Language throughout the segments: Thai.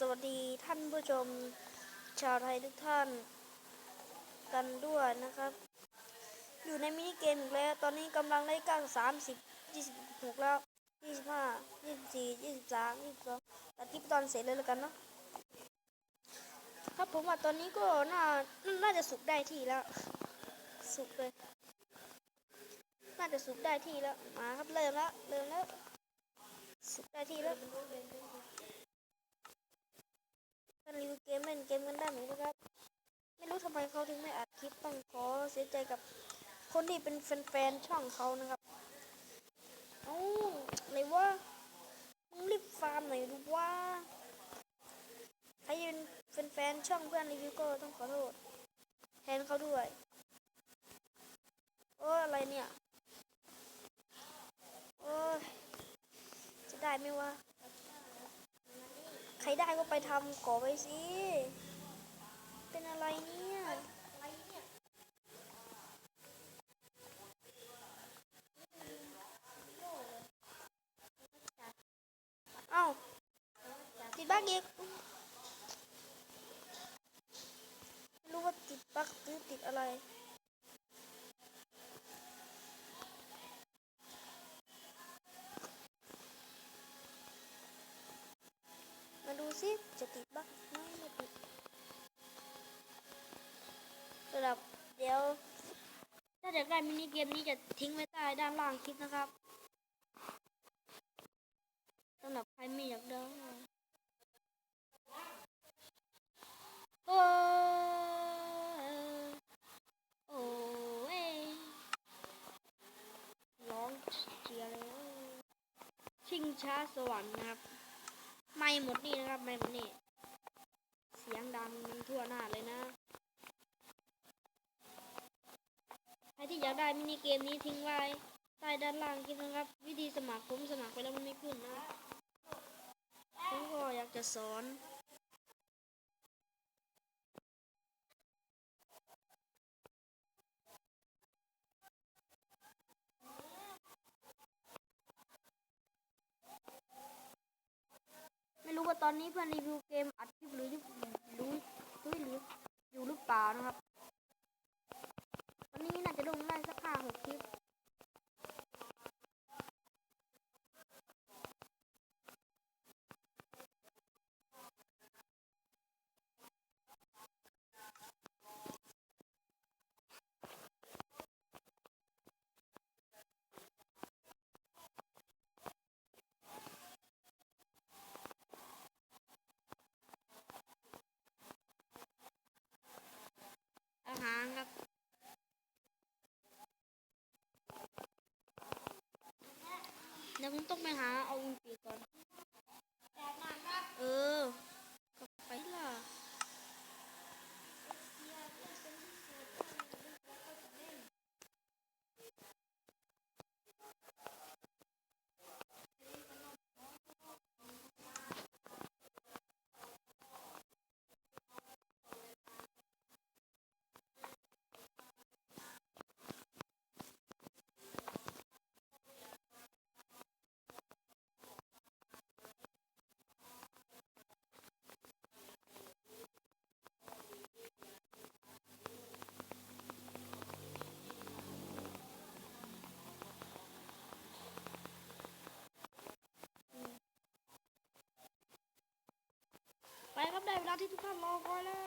สวัสดีท่านผู้ชมชาวไทยทุกท่านกันด้วยนะครับ อยู่ในมินิเกมอีกแล้ว ตอนนี้กำลังได้ก้าสามสิบยี่สิบหกแล้วยี่สิบห้ายี่สิบสี่ยี่สิบสามยี่สิบสองตัดคลิปตอนเสร็จเลยแล้วกันเนาะครับผมว่าตอนนี้ก็น่าน่าจะสุกได้ที่แล้ว สุกเลย น่าจะสุกได้ที่แล้ว มาครับเริ่มแล้วเริ่มแล้ว สุกได้ที่แล้วกันรีวิวเกมเล่นเกมกันได้เหมือนกันครับ ไม่รู้ทำไมเขาถึงไม่อัดคลิปต้องขอเสีย ใจกับคนที่เป็นแฟนๆช่องเขานะครับเอ้าอะไรวะมึงรีบฟาร์มหน่อยดูว่าใครเป็นแฟนๆช่องเพื่อนรีวิวก็ต้องขอโทษแทนเขาด้วยโอ้ยอะไรเนี่ยโอ้ยจะได้ไหมวะใครได้ก็ไปทำก่อไปสิ เป็นอะไรเนี่ย เอ้าติดบั๊กอีกไม่รู้ว่าติดบั๊กหรือติดอะไร มาดูซิจะติดบั๊กไหมไม่ติดสำหรับเดี๋ยว ถ้าอยากได้มินิเกมนี้จะทิ้งไว้ใต้ด้านล่างคลิปนะครับสำหรับใครไม่อยากได้โอ้โอ้เว้ยร้องเชียร์เลยชิงช้าสวรรค์นะครับ หมดนี่นะครับไม่หมดนี่เสียงดังทั่วหน้าเลยนะใครที่อยากได้มินิเกมนี้ทิ้งไว้ใต้ด้านล่างกินนะครับ วิธีสมัครผมสมัครไปแล้วมันไม่ขึ้นนะผมก็อยากจะสอน อนนี้เพื่อนรีวิวเกมอัดคลิปหรือรู้รู้หรืออยู่หรือเปล่านะครับ วันนี้น่าจะลงได้สักห้าหกคลิป เดี๋ยวผมต้องไปหาเอาอุนปีก่อน เออ ไปครับได้เวลาที่ทุกท่านรอคอยแล้ว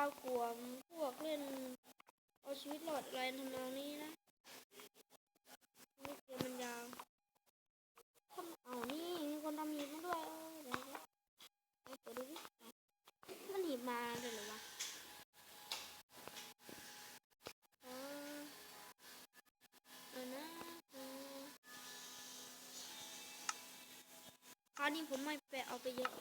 าวกวมพวกเล่น เอาชีวิตรอดอะไรทำนองนี้นะนี่เกีมมันยาวทำเอานี่มีคนทำหีบมาด้วยเดี๋ยวเดดูมันหีบมาเลยหรอวะคราวนี้ผมไม่ไปเอาไปเยอะ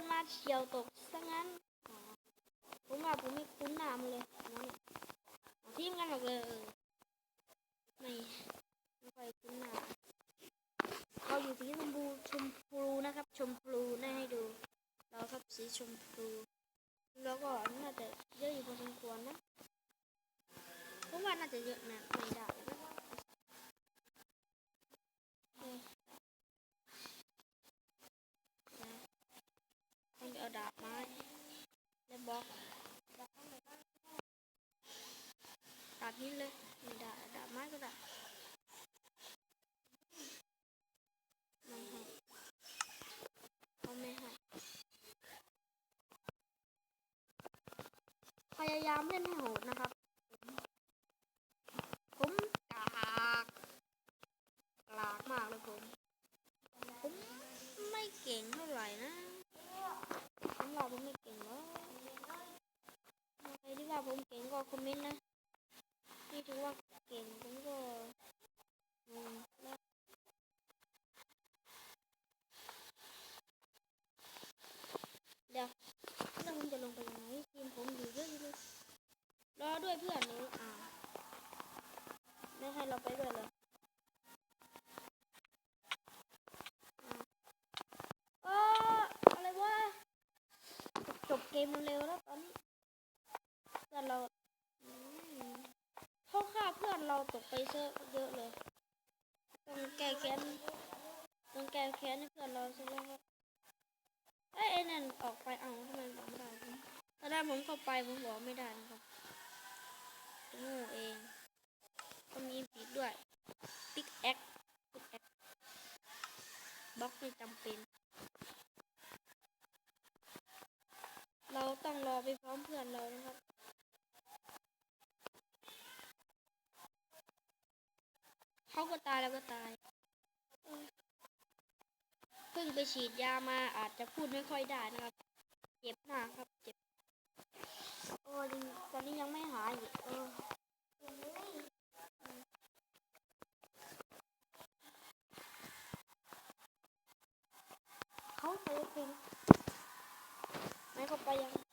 นไปเดินมาเฉียวตกซะงั้นผมว่าผมไม่คุ้นนามเลยน้องทีมกันหรอกเลยไม่ไม่ค่อยคุ้นน้าเราอยู่สีชมพูชมพูนะครับ ชมพูน่าให้ดู เราครับสีชมพูแล้วก็น่าจะเยอะอยู่พอสมควรนะผมว่าน่าจะเยอะนะไม่ได้นะเออนะต้องไปเอาดาบไม้และบล็อกดาบนี้เลยไม่ได้ดาบไม้ก็ได้ไม่ให้เขาไม่ให้ พ ยายามเล่นให้โหดนะครับ ผมกากกลากมากเลยผม ผมไม่เก่งเท่าไหร่นะผมว่าผมไม่เก่งหรอกใครที่ว่าผมเก่งก็คอมเมนต์นะที่ถือว่าเก่งผมก็งงแล้วเดี๋ยวแล้วผมจะลงไปยังไงทีมผมอยู่เยอะอยู่เลยรอด้วยเพื่อนหนูอ่า ไปด้วยเลยเอออะไรวะจบเกมเร็วแล้วตอนนี้เพื่อนเราเขาฆ่าเพื่อนเราตกไปเยอะเยอะเลยต้องแก้แค้นต้องแก้แค้นให้เพื่อนเราใช่ไหมครับเอ้ไอ้นั่นออกไปเอาทำไมบอกไม่ได้ตอนแรกผมเข้าไปผมบอกไม่ได้นะครับโง่เอง ก็มีปีกด้วยปิกแอคปิกแอคบล็อกไม่จำเป็น เราต้องรอไปพร้อมเพื่อนเรานะครับเขาก็ตายแล้วก็ตายเพิ่งไปฉีดยามาอาจจะพูดไม่ค่อยได้นะครับ เจ็บมากครับ เจ็บโอ้ยตอนนี้ยังไม่หายอีกเออ ไม่เขาไปยัง